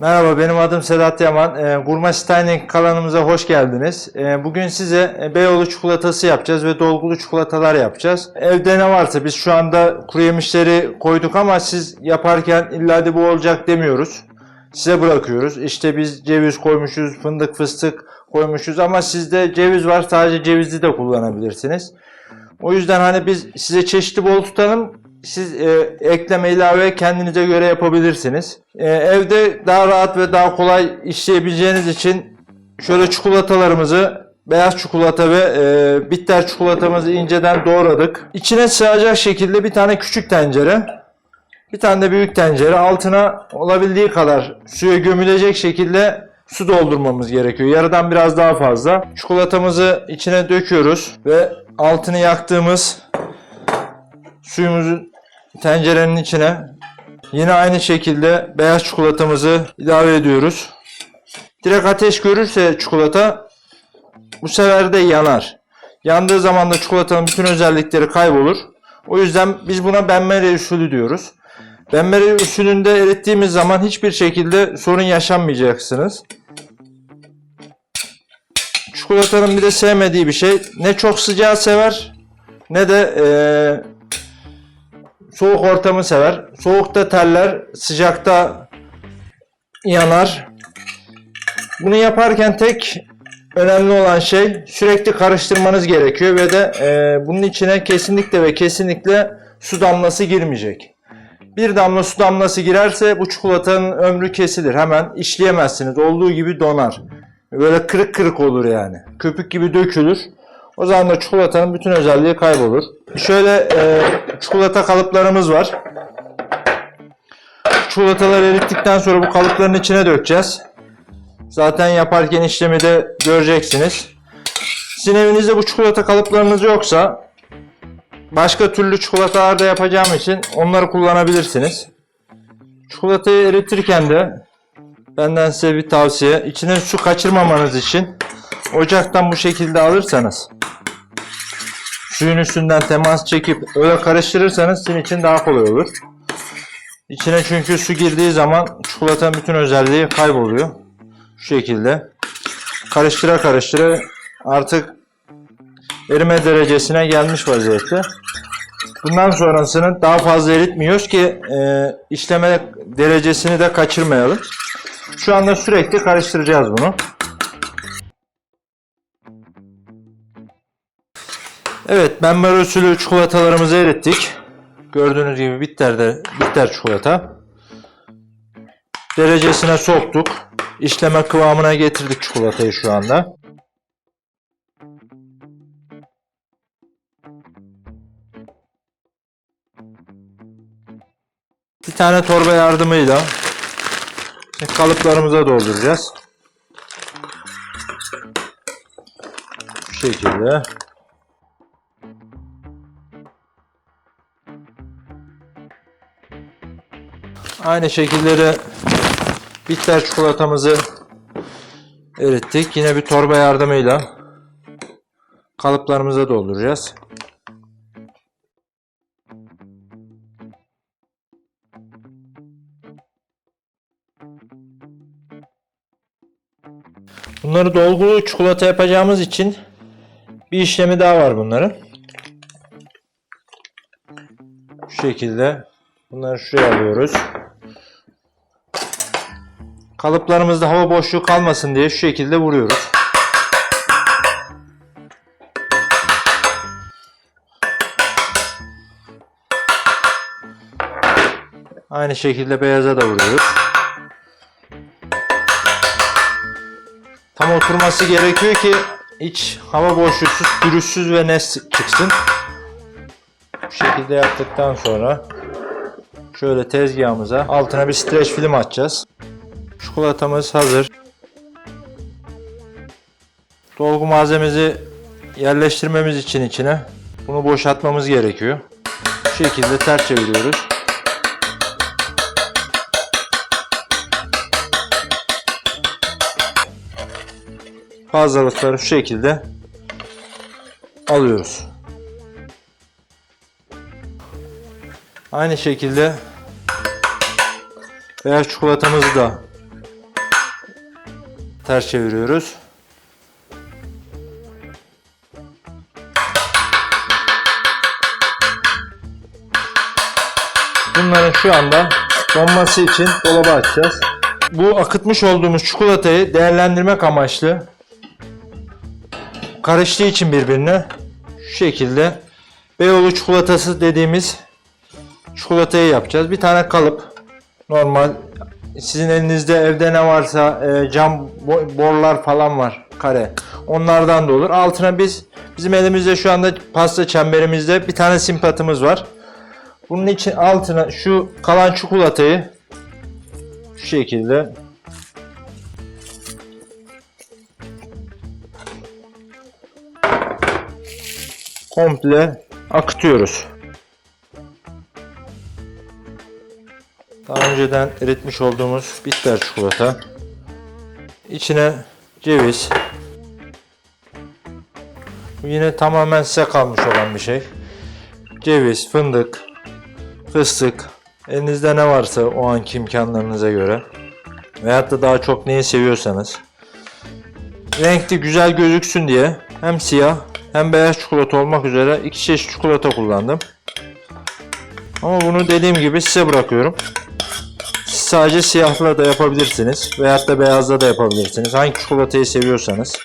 Merhaba benim adım Sedat Yaman. E, Gurme Steining kanalımıza hoş geldiniz. E, bugün size e, Beyoğlu çikolatası yapacağız ve dolgulu çikolatalar yapacağız. Evde ne varsa biz şu anda kuru yemişleri koyduk ama siz yaparken illa da bu olacak demiyoruz. Size bırakıyoruz. İşte biz ceviz koymuşuz, fındık fıstık koymuşuz ama sizde ceviz var sadece cevizi de kullanabilirsiniz. O yüzden hani biz size çeşitli bol tutalım. Siz e, ekleme ilave kendinize göre yapabilirsiniz. E, evde daha rahat ve daha kolay işleyebileceğiniz için şöyle çikolatalarımızı beyaz çikolata ve e, bitter çikolatamızı inceden doğradık. İçine sığacak şekilde bir tane küçük tencere, bir tane de büyük tencere altına olabildiği kadar suya gömülecek şekilde su doldurmamız gerekiyor. Yarıdan biraz daha fazla. Çikolatamızı içine döküyoruz ve altını yaktığımız suyumuzu tencerenin içine yine aynı şekilde beyaz çikolatamızı ilave ediyoruz. Direkt ateş görürse çikolata bu sefer de yanar. Yandığı zaman da çikolatanın bütün özellikleri kaybolur. O yüzden biz buna benmari usulü diyoruz. Benmari usulünde erittiğimiz zaman hiçbir şekilde sorun yaşanmayacaksınız. Çikolatanın bir de sevmediği bir şey ne çok sıcağı sever ne de eee soğuk ortamı sever. Soğukta terler, sıcakta yanar. Bunu yaparken tek önemli olan şey sürekli karıştırmanız gerekiyor ve de e, bunun içine kesinlikle ve kesinlikle su damlası girmeyecek. Bir damla su damlası girerse bu çikolatanın ömrü kesilir. Hemen işleyemezsiniz. Olduğu gibi donar. Böyle kırık kırık olur yani. Köpük gibi dökülür. O zaman da çikolatanın bütün özelliği kaybolur. Şöyle e, çikolata kalıplarımız var. Çikolataları erittikten sonra bu kalıpların içine dökeceğiz. Zaten yaparken işlemi de göreceksiniz. Sizin evinizde bu çikolata kalıplarınız yoksa başka türlü çikolatalar da yapacağım için onları kullanabilirsiniz. Çikolatayı eritirken de benden size bir tavsiye. İçine su kaçırmamanız için ocaktan bu şekilde alırsanız suyun üstünden temas çekip öyle karıştırırsanız sizin için daha kolay olur. İçine çünkü su girdiği zaman çikolatanın bütün özelliği kayboluyor. Şu şekilde. Karıştıra karıştıra artık erime derecesine gelmiş vaziyette. Bundan sonrasını daha fazla eritmiyoruz ki e, işleme derecesini de kaçırmayalım. Şu anda sürekli karıştıracağız bunu. Evet, benmer usulü çikolatalarımızı erittik. Gördüğünüz gibi bitter bitter çikolata. Derecesine soktuk. İşleme kıvamına getirdik çikolatayı şu anda. Bir tane torba yardımıyla kalıplarımıza dolduracağız. Bu şekilde. Aynı şekilde de bitter çikolatamızı erittik. Yine bir torba yardımıyla kalıplarımıza dolduracağız. Bunları dolgulu çikolata yapacağımız için bir işlemi daha var bunların. Şu şekilde bunları şuraya alıyoruz. Kalıplarımızda hava boşluğu kalmasın diye şu şekilde vuruyoruz. Aynı şekilde beyaza da vuruyoruz. Tam oturması gerekiyor ki iç hava boşluksuz, pürüzsüz ve net çıksın. Bu şekilde yaptıktan sonra şöyle tezgahımıza altına bir streç film atacağız. Çikolatamız hazır. Dolgu malzememizi yerleştirmemiz için içine bunu boşaltmamız gerekiyor. Bu şekilde ters çeviriyoruz. Fazlalıkları şu şekilde alıyoruz. Aynı şekilde beyaz çikolatamızı da Ters çeviriyoruz. Bunların şu anda donması için dolaba atacağız. Bu akıtmış olduğumuz çikolatayı değerlendirmek amaçlı karıştığı için birbirine şu şekilde Beyoğlu çikolatası dediğimiz çikolatayı yapacağız. Bir tane kalıp normal sizin elinizde evde ne varsa e, cam bo- borlar falan var kare. Onlardan da olur. Altına biz bizim elimizde şu anda pasta çemberimizde bir tane simpatımız var. Bunun için altına şu kalan çikolatayı şu şekilde komple akıtıyoruz. Daha önceden eritmiş olduğumuz bitter çikolata. İçine ceviz. Bu yine tamamen size kalmış olan bir şey. Ceviz, fındık, fıstık. Elinizde ne varsa o anki imkanlarınıza göre. Veyahut da daha çok neyi seviyorsanız. Renkli güzel gözüksün diye hem siyah hem beyaz çikolata olmak üzere iki çeşit çikolata kullandım. Ama bunu dediğim gibi size bırakıyorum. Sadece siyahla da yapabilirsiniz. Veyahut da beyazla da yapabilirsiniz. Hangi çikolatayı seviyorsanız.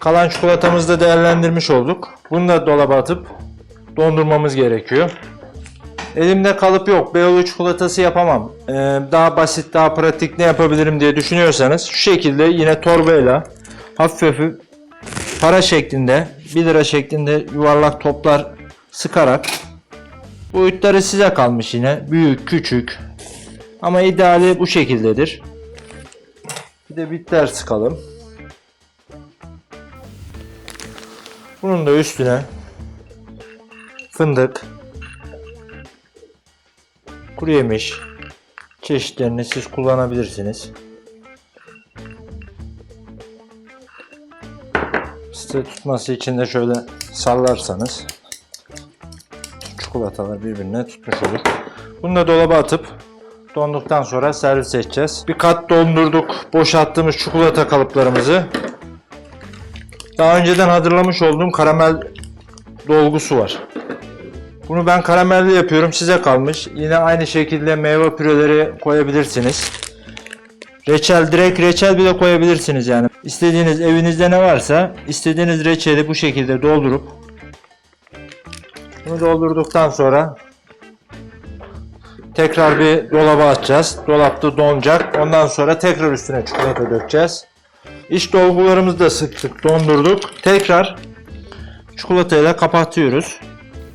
Kalan çikolatamızı da değerlendirmiş olduk. Bunu da dolaba atıp dondurmamız gerekiyor. Elimde kalıp yok. Beyoğlu çikolatası yapamam. Ee, daha basit, daha pratik ne yapabilirim diye düşünüyorsanız şu şekilde yine torbayla hafif hafif para şeklinde 1 lira şeklinde yuvarlak toplar sıkarak boyutları size kalmış yine. Büyük, küçük. Ama ideali bu şekildedir. Bir de bitter sıkalım. Bunun da üstüne fındık, kuru yemiş çeşitlerini siz kullanabilirsiniz. Size tutması için de şöyle sallarsanız çikolatalar birbirine tutmuş olur. Bunu da dolaba atıp donduktan sonra servis edeceğiz. Bir kat dondurduk boşalttığımız çikolata kalıplarımızı. Daha önceden hazırlamış olduğum karamel dolgusu var. Bunu ben karamelli yapıyorum. Size kalmış. Yine aynı şekilde meyve püreleri koyabilirsiniz. Reçel, direkt reçel bile koyabilirsiniz yani. İstediğiniz evinizde ne varsa istediğiniz reçeli bu şekilde doldurup bunu doldurduktan sonra tekrar bir dolaba atacağız. Dolapta donacak. Ondan sonra tekrar üstüne çikolata dökeceğiz. İç dolgularımızı da sıktık, dondurduk. Tekrar çikolatayla kapatıyoruz.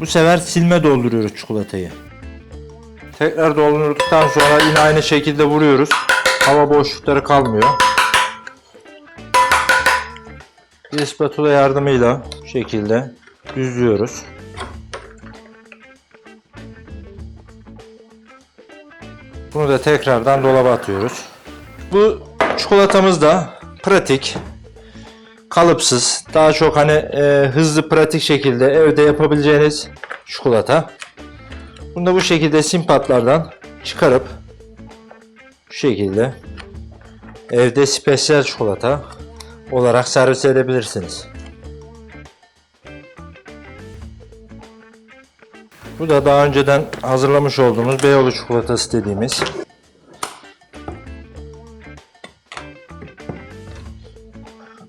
Bu sefer silme dolduruyoruz çikolatayı. Tekrar doldurduktan sonra yine aynı şekilde vuruyoruz. Hava boşlukları kalmıyor. Bir spatula yardımıyla şekilde düzlüyoruz. Bunu da tekrardan dolaba atıyoruz. Bu çikolatamız da pratik, kalıpsız, daha çok hani e, hızlı pratik şekilde evde yapabileceğiniz çikolata. Bunu da bu şekilde simpatlardan çıkarıp bu şekilde evde spesiyel çikolata olarak servis edebilirsiniz. Bu da daha önceden hazırlamış olduğumuz Beyoğlu çikolatası dediğimiz.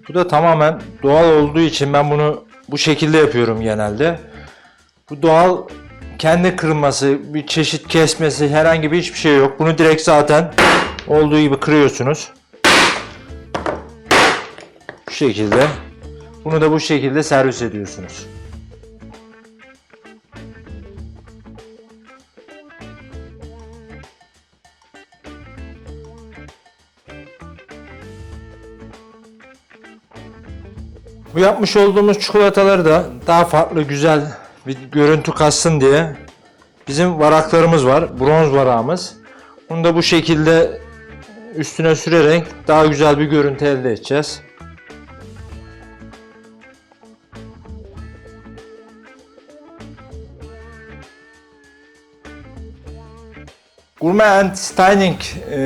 Bu da tamamen doğal olduğu için ben bunu bu şekilde yapıyorum genelde. Bu doğal kendi kırılması, bir çeşit kesmesi herhangi bir hiçbir şey yok. Bunu direkt zaten olduğu gibi kırıyorsunuz. Bu şekilde. Bunu da bu şekilde servis ediyorsunuz. Bu yapmış olduğumuz çikolataları da daha farklı güzel bir görüntü katsın diye bizim varaklarımız var. Bronz varağımız. Bunu da bu şekilde üstüne sürerek daha güzel bir görüntü elde edeceğiz. Gourmet and Styling e,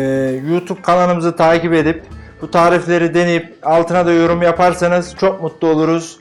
YouTube kanalımızı takip edip Bu tarifleri deneyip altına da yorum yaparsanız çok mutlu oluruz.